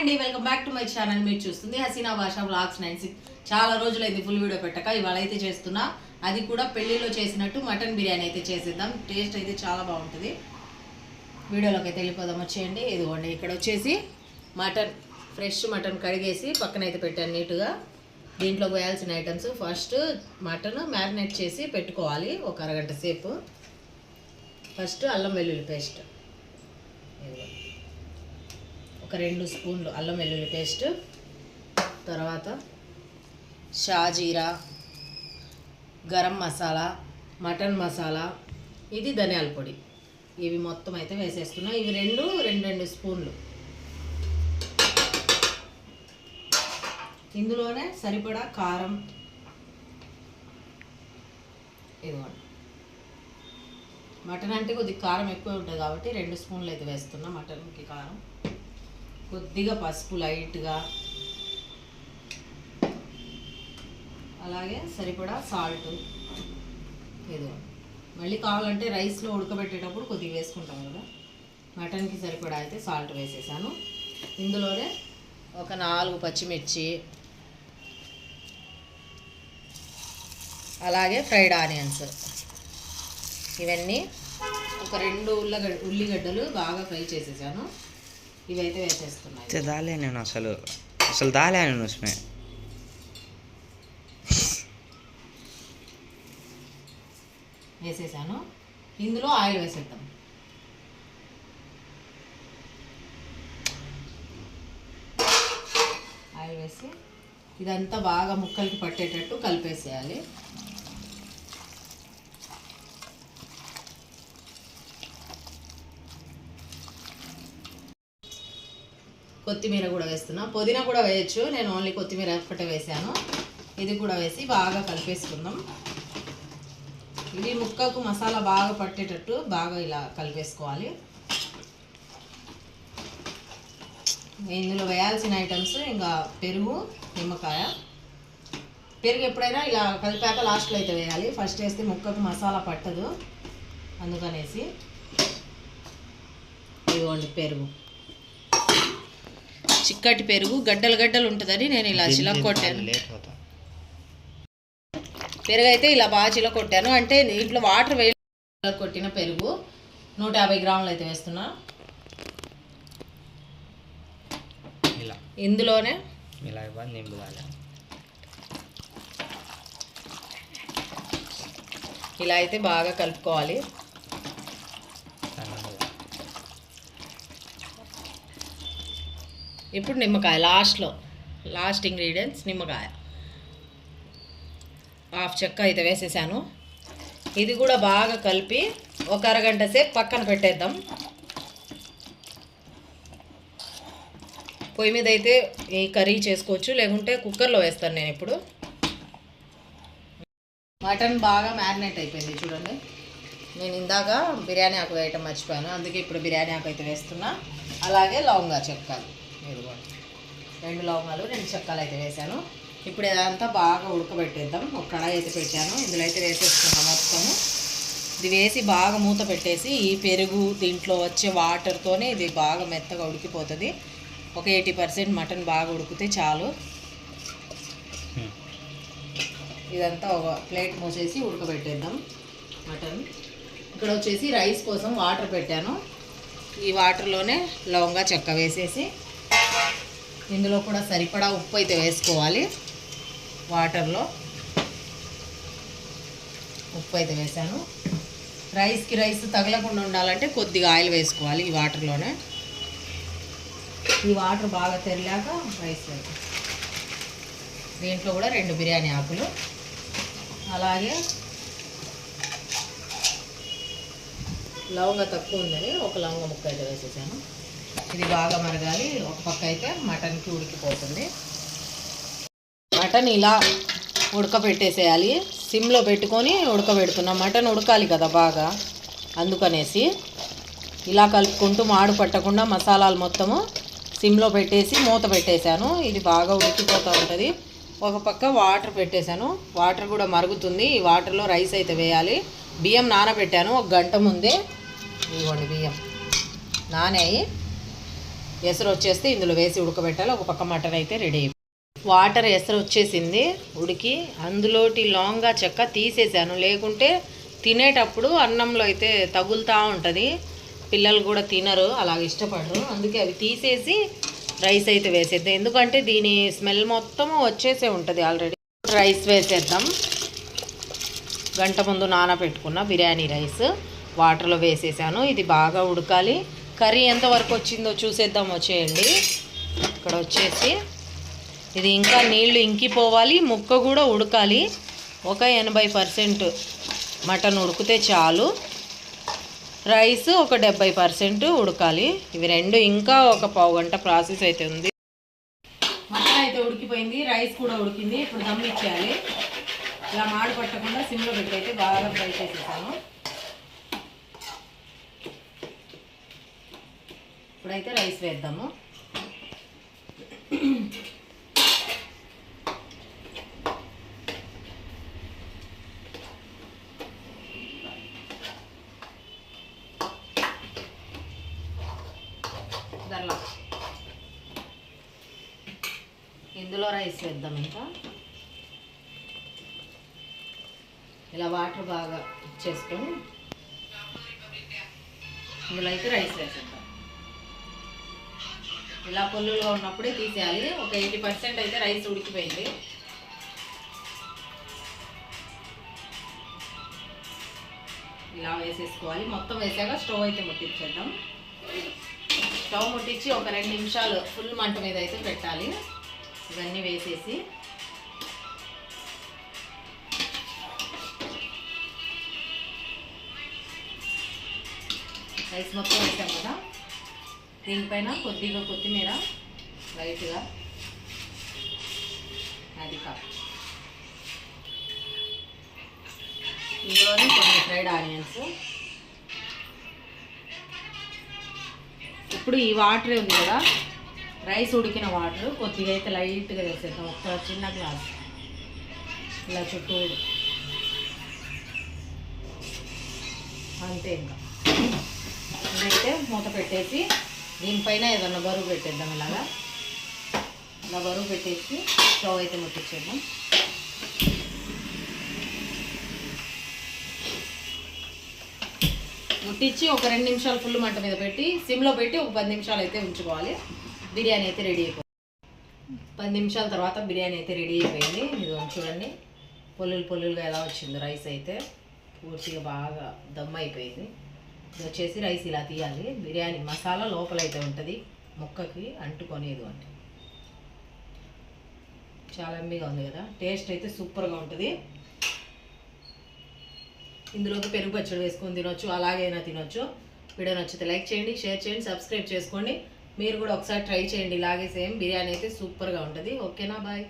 అండి welcome back to my channel. మీరు చూస్తుంది హసీనా భాషా బ్లాగ్స్ నైన్ సిక్స్. చాలా రోజులైంది ఫుల్ వీడియో పెట్టక ఇవాళ అయితే చేస్తున్నా. అది కూడా పెళ్ళిలో చేసినట్టు మటన్ బిర్యానీ అయితే చేసేద్దాం. టేస్ట్ అయితే చాలా బాగుంటుంది. వీడియోలోకి అయితే వెళ్ళిపోదాం వచ్చేయండి. ఇదిగోండి ఇక్కడ వచ్చేసి మటన్ ఫ్రెష్ మటన్ కడిగేసి పక్కన అయితే పెట్టాను నీట్గా. దీంట్లో పోయాల్సిన ఐటమ్స్ ఫస్ట్ మటన్ మ్యారినేట్ చేసి పెట్టుకోవాలి ఒక అరగంట సేపు. ఫస్ట్ అల్లం వెల్లుల్లి పేస్ట్. ఇదిగో ఒక రెండు స్పూన్లు అల్లం వెల్లుల్లి పేస్ట్ తర్వాత షాజీరా గరం మసాలా మటన్ మసాలా ఇది ధనియాల పొడి. ఇవి మొత్తం అయితే వేసేస్తున్నా. ఇవి రెండు రెండు రెండు స్పూన్లు. ఇందులోనే సరిపడా కారం ఇదిగోండి. మటన్ అంటే కొద్దిగా కారం ఎక్కువ ఉంటుంది కాబట్టి రెండు స్పూన్లు అయితే వేస్తున్నా మటన్కి కారం. కొద్దిగా పసుపు లైట్గా. అలాగే సరిపడా సాల్ట్ ఏదో. మళ్ళీ కావాలంటే రైస్లో ఉడకబెట్టేటప్పుడు కొద్దిగా వేసుకుంటాం కదా. మటన్కి సరిపడా అయితే సాల్ట్ వేసేసాను. ఇందులోనే ఒక నాలుగు పచ్చిమిర్చి. అలాగే ఫ్రైడ్ ఆనియన్స్. ఇవన్నీ ఒక రెండు ఉల్లగడ్డ ఉల్లిగడ్డలు బాగా ఫ్రై చేసేసాను. ఇవైతే దాలే నేను అసలు. అసలు దాలే నేను ఉస్మే. వేసేసాను. ఇందులో ఆయిల్ వేసేద్దాం. ఆయిల్ వేసి ఇదంతా బాగా ముక్కలకి పట్టేటట్టు కలిపేసేయాలి. కొత్తిమీర కూడా వేస్తున్నా. పుదీనా కూడా వేయచ్చు. నేను ఓన్లీ కొత్తిమీర ఒక్కటే వేసాను. ఇది కూడా వేసి బాగా కలిపేసుకుందాం. ఇది ముక్కకు మసాలా బాగా పట్టేటట్టు బాగా ఇలా కలిపేసుకోవాలి. ఇందులో వేయాల్సిన ఐటమ్స్ ఇంకా పెరుగు నిమ్మకాయ. పెరుగు ఎప్పుడైనా ఇలా కలిపాక లాస్ట్లో అయితే వేయాలి. ఫస్ట్ వేస్తే ముక్కకు మసాలా పట్టదు. అందుకనేసి ఇదిగోండి పెరుగు. చిక్కటి పెరుగు గడ్డలు గడ్డలు ఉంటుందని నేను ఇలా చిలక కొట్టాను. పెరుగు అయితే ఇలా బాగా చిలక కొట్టాను. అంటే దీంట్లో వాటర్ వేయ కొట్టిన పెరుగు. నూట యాభై గ్రాములు అయితే వేస్తున్నా. ఇలా. ఇందులోనే ఇలా ఇవ్వాలి. ఇలా అయితే బాగా కలుపుకోవాలి. ఇప్పుడు నిమ్మకాయ లాస్ట్లో లాస్ట్ ఇంగ్రీడియంట్స్ నిమ్మకాయ. హాఫ్ చెక్క అయితే వేసేసాను. ఇది కూడా బాగా కలిపి ఒక అరగంట సేపు పక్కన పెట్టేద్దాం. పొయ్యి మీద అయితే ఈ కర్రీ చేసుకోవచ్చు లేకుంటే కుక్కర్లో వేస్తాను నేను ఇప్పుడు. మటన్ బాగా మ్యారినేట్ అయిపోయింది చూడండి. నేను ఇందాక బిర్యానీ ఆకు వేయటం మర్చిపోయాను అందుకే ఇప్పుడు బిర్యానీ ఆకు అయితే వేస్తున్నా. అలాగే లవంగా చెక్కలు. ఇదిగోండి రెండు లవంగాలు రెండు చెక్కలు అయితే వేసాను. ఇప్పుడు ఇదంతా బాగా ఉడకబెట్టేద్దాం. ఒక కడాయి అయితే పెట్టాను. ఇందులో అయితే వేసేసుకున్నాం మొత్తము. ఇది వేసి బాగా మూత పెట్టేసి ఈ పెరుగు దీంట్లో వచ్చే వాటర్తోనే ఇది బాగా మెత్తగా ఉడికిపోతుంది. ఒక ఎయిటీ పర్సెంట్ మటన్ బాగా ఉడికితే చాలు. ఇదంతా ఒక ప్లేట్ మూసేసి ఉడకబెట్టేద్దాం మటన్. ఇక్కడ వచ్చేసి రైస్ కోసం వాటర్ పెట్టాను. ఈ వాటర్లోనే లవంగా చెక్క వేసేసి ఇందులో కూడా సరిపడా ఉప్పు అయితే వేసుకోవాలి. వాటర్లో ఉప్పు అయితే వేసాను. రైస్కి రైస్ తగలకుండా ఉండాలంటే కొద్దిగా ఆయిల్ వేసుకోవాలి ఈ వాటర్లోనే. ఈ వాటర్ బాగా తెరిలాక రైస్ దీంట్లో కూడా రెండు బిర్యానీ ఆకులు. అలాగే లవంగ తక్కువ ఉందని ఒక లవంగ ముక్క అయితే వేసేసాను. ఇది బాగా మరగాలి. ఒక పక్క అయితే మటన్కి ఉడికిపోతుంది. మటన్ ఇలా ఉడకబెట్టేసేయాలి. సిమ్లో పెట్టుకొని ఉడకబెడుతున్నాం. మటన్ ఉడకాలి కదా బాగా. అందుకనేసి ఇలా కలుపుకుంటూ మాడు పట్టకుండా మసాలాలు మొత్తము సిమ్లో పెట్టేసి మూత పెట్టేశాను. ఇది బాగా ఉడికిపోతూ ఉంటుంది. ఒక పక్క వాటర్ పెట్టేశాను. వాటర్ కూడా మరుగుతుంది. ఈ వాటర్లో రైస్ అయితే వేయాలి. బియ్యం నానబెట్టాను. ఒక గంట ముందే. ఇవ్వండి బియ్యం. నానాయి. ఎసరు వచ్చేస్తే ఇందులో వేసి ఉడకబెట్టాలి. ఒక పక్క మటన్ అయితే రెడీ. వాటర్ ఎసరు వచ్చేసింది ఉడికి. అందులోటి లాంగా చెక్క తీసేసాను. లేకుంటే తినేటప్పుడు అన్నంలో అయితే తగులుతూ ఉంటుంది. పిల్లలు కూడా తినరు అలాగ ఇష్టపడరు. అందుకే అవి తీసేసి రైస్ అయితే వేసేద్దాం. ఎందుకంటే దీని స్మెల్ మొత్తం వచ్చేసే ఉంటుంది ఆల్రెడీ. రైస్ వేసేద్దాం. గంట ముందు నానబెట్టుకున్న బిర్యానీ రైస్ వాటర్లో వేసేసాను. ఇది బాగా ఉడకాలి. కర్రీ ఎంతవరకు వచ్చిందో చూసేద్దాం వచ్చేయండి. ఇక్కడ వచ్చేసి ఇది ఇంకా నీళ్ళు ఇంకిపోవాలి ముక్క కూడా ఉడకాలి. ఒక ఎనభై పర్సెంట్ మటన్ ఉడికితే చాలు. రైస్ ఒక డెబ్బై పర్సెంట్ ఉడకాలి. ఇవి రెండు ఇంకా ఒక పావు గంట ప్రాసెస్ అయితే ఉంది. మటన్ అయితే ఉడికిపోయింది రైస్ కూడా ఉడికింది. ఇప్పుడు దమ్ ఇచ్చేయాలి. ఇలా మాడి పట్టకుండా సిమ్లో పెట్టి అయితే బాగా ఫ్రై చేసేసాను. ఇప్పుడైతే రైస్ వేద్దాము. ఇందులో రైస్ వేద్దాం ఇంకా. ఇలా వాటర్ బాగా చేసుకొని ఇందులో అయితే రైస్ వేసేద్దాం. ఇలా పొల్లులుగా ఉన్నప్పుడే తీసేయాలి. ఒక ఎయిటీ పర్సెంట్ అయితే రైస్ ఉడికిపోయింది. ఇలా వేసేసుకోవాలి. మొత్తం వేసాక స్టవ్ అయితే ముట్టించేద్దాం. స్టవ్ ముట్టించి ఒక రెండు నిమిషాలు ఫుల్ మంట మీద అయితే పెట్టాలి. ఇవన్నీ వేసేసి. రైస్ మొత్తం వేసాం కదా. దీనిపైన కొద్దిగా కొత్తిమీర లైట్గా అది కాదు ఇందులోనే కొన్ని ఫ్రైడ్ ఆనియన్స్. ఇప్పుడు ఈ వాటర్ ఉంది కదా రైస్ ఉడికిన వాటర్ కొద్దిగా అయితే లైట్గా వేసేద్దాం ఒక చిన్న గ్లాస్. ఇలా చుట్టూ అంతే ఇంకా. ఇదైతే మూత పెట్టేసి దీనిపైన ఏదన్నా బరువు పెట్టేద్దాం ఇలాగా. ఇలా బరువు పెట్టేసి స్టవ్ అయితే ముట్టించేద్దాం. ముట్టించి ఒక రెండు నిమిషాలు ఫుల్ మంట మీద పెట్టి సిమ్లో పెట్టి ఒక పది నిమిషాలు అయితే ఉంచుకోవాలి. బిర్యానీ అయితే రెడీ అయిపోయింది పది నిమిషాల తర్వాత బిర్యానీ అయితే రెడీ అయిపోయింది. ఇది చూడండి. పొల్లులు పొల్లులుగా ఎలా వచ్చింది రైస్ అయితే. పూర్తిగా బాగా దమ్ అయిపోయింది. ఇది వచ్చేసి రైస్ ఇలా తీయాలి. బిర్యానీ మసాలా లోపలైతే ఉంటుంది. ముక్కకి అంటుకొనేది అంటే. చాలా ఎమ్మిగా ఉంది కదా. టేస్ట్ అయితే సూపర్గా ఉంటుంది. ఇందులోకి పెరుగు పచ్చడి వేసుకొని తినొచ్చు. అలాగైనా తినొచ్చు. వీడియో నచ్చితే లైక్ చేయండి షేర్ చేయండి సబ్స్క్రైబ్ చేసుకోండి. మీరు కూడా ఒకసారి ట్రై చేయండి. ఇలాగే సేమ్ బిర్యానీ అయితే సూపర్గా ఉంటుంది. ఓకేనా? బాయ్.